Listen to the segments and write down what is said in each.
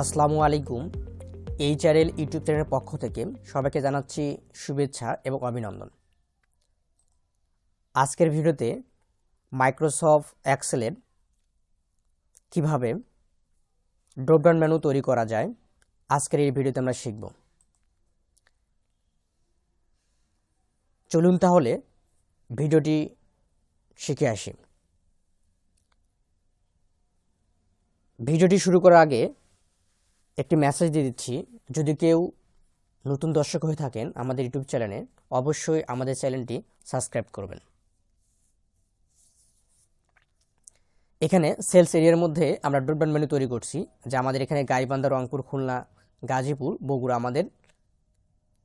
আসসালামু আলাইকুম। এই চ্যানেল ইউটিউব চ্যানেলের পক্ষ থেকে সবাইকে জানাচ্ছি শুভেচ্ছা এবং অভিনন্দন। আজকের ভিডিওতে মাইক্রোসফট এক্সেলের কীভাবে ড্রপডাউন মেনু তৈরি করা যায়, আজকের এই ভিডিওতে আমরা শিখব। চলুন তাহলে ভিডিওটি শিখে আসি। ভিডিওটি শুরু করার আগে একটি মেসেজ দিয়ে দিচ্ছি। যদি কেউ নতুন দর্শক হয়ে থাকেন আমাদের ইউটিউব চ্যানেলে, অবশ্যই আমাদের চ্যানেলটি সাবস্ক্রাইব করবেন। এখানে সেলস এরিয়ার মধ্যে আমরা ড্রপডাউন মেনু তৈরি করছি, যা আমাদের এখানে গাইবান্ধা, রংপুর, খুলনা, গাজীপুর, বগুড়া আমাদের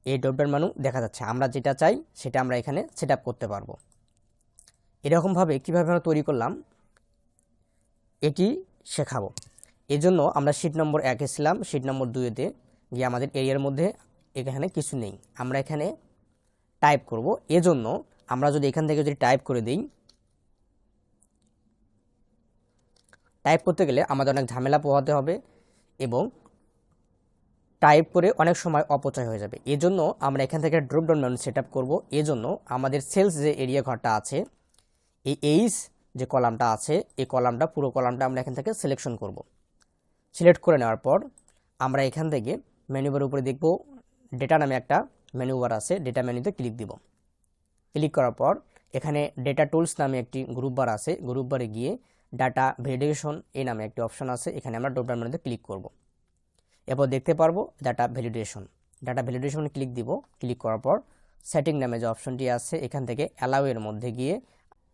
এই ড্রপডাউন মেনু দেখা যাচ্ছে। আমরা যেটা চাই, সেটা আমরা এখানে সেট করতে পারব। এরকমভাবে কীভাবে আমরা তৈরি করলাম, এটি শেখাবো। এজন্য আমরা শিট নম্বর এক ছিলাম শিট নম্বর দুইতে গিয়ে আমাদের এরিয়ার মধ্যে এখানে কিছু নেই। আমরা এখানে টাইপ করব। এজন্য আমরা যদি এখান থেকে যদি টাইপ করে দিই টাইপ করতে গেলে আমাদের অনেক ঝামেলা পোহাতে হবে এবং টাইপ করে অনেক সময় অপচয় হয়ে যাবে। এজন্য আমরা এখান থেকে drop down menu set up করব। এজন্য আমাদের সেলস যে এরিয়া ঘরটা আছে, এই এইস যে কলামটা আছে, এই কলামটা, পুরো কলামটা আমরা এখান থেকে সিলেকশন করব। সিলেক্ট করে নেওয়ার পর আমরা এখান থেকে মেনু বার উপরে দেখব ডেটা নামে একটা মেনু বার আছে। ডেটা মেনুতে ক্লিক দিব। ক্লিক করার পর এখানে ডেটা টুলস নামে একটি গ্রুপ বার আছে। গ্রুপ বারে গিয়ে ডাটা ভ্যালিডেশন এই নামে একটি অপশন আছে। এখানে আমরা ড্রপডাউন মেনুতে ক্লিক করব। এরপর দেখতে পারব ডাটা ভ্যালিডেশন। ডাটা ভ্যালিডেশনে ক্লিক দিব। ক্লিক করার পর সেটিং নামে যে অপশনটি আছে, এখান থেকে অ্যালাউয়ের মধ্যে গিয়ে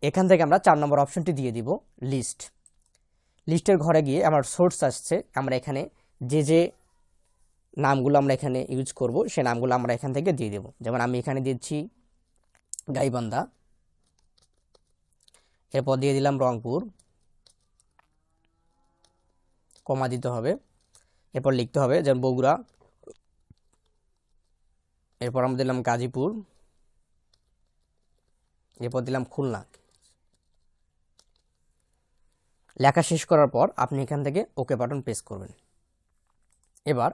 এখান থেকে আমরা চার নম্বর অপশনটি দিয়ে দিব, লিস্ট। লিস্টের ঘরে গিয়ে আমার সোর্স আসছে, আমরা এখানে যে যে নামগুলো আমরা এখানে ইউজ করব, সে নামগুলো আমরা এখান থেকে দিয়ে দেব। যেমন আমি এখানে দিচ্ছি গাইবান্ধা, এরপর দিয়ে দিলাম রংপুর, কমা দিতে হবে, এরপর লিখতে হবে যেমন বগুড়া, এরপর আমরা দিলাম গাজীপুর, এরপর দিলাম খুলনা। লেখা শেষ করার পর আপনি এখান থেকে ওকে বাটন প্রেস করবেন। এবার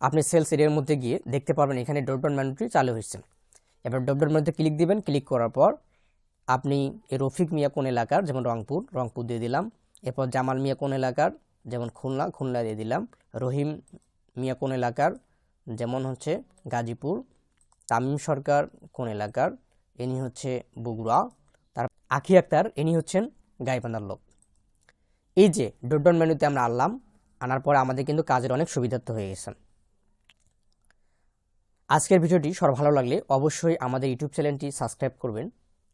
আপনি সেলস এরিয়ার মধ্যে গিয়ে দেখতে পারবেন এখানে ড্রপডাউন মেনুটি চালু হয়েছে। এবার ড্রপডাউন মেনুতে ক্লিক দিবেন। ক্লিক করার পর আপনি এই রফিক মিয়া কোন এলাকার, যেমন রংপুর রংপুর দিয়ে দিলাম। এরপর জামাল মিয়া কোন এলাকার, যেমন খুলনা খুলনা দিয়ে দিলাম। রহিম মিয়া কোন এলাকার, যেমন হচ্ছে গাজীপুর। তামিম সরকার কোন এলাকার, ইনি হচ্ছে বগুড়া। তার আখি আক্তার, ইনি হচ্ছেন গাইবান্ধার লোক। এই যে ড্রপডাউন মেনুতে আমরা আনলাম, আনার পরে আমাদের কিন্তু কাজের অনেক সুবিধার্থ হয়ে গেছে। আজকের ভিডিওটি সর ভালো লাগলে অবশ্যই আমাদের ইউটিউব চ্যানেলটি সাবস্ক্রাইব করবেন,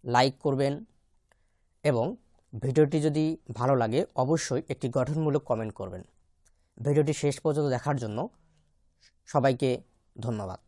লাইক করবেন এবং ভিডিওটি যদি ভালো লাগে অবশ্যই একটি গঠনমূলক কমেন্ট করবেন। ভিডিওটি শেষ পর্যন্ত দেখার জন্য সবাইকে ধন্যবাদ।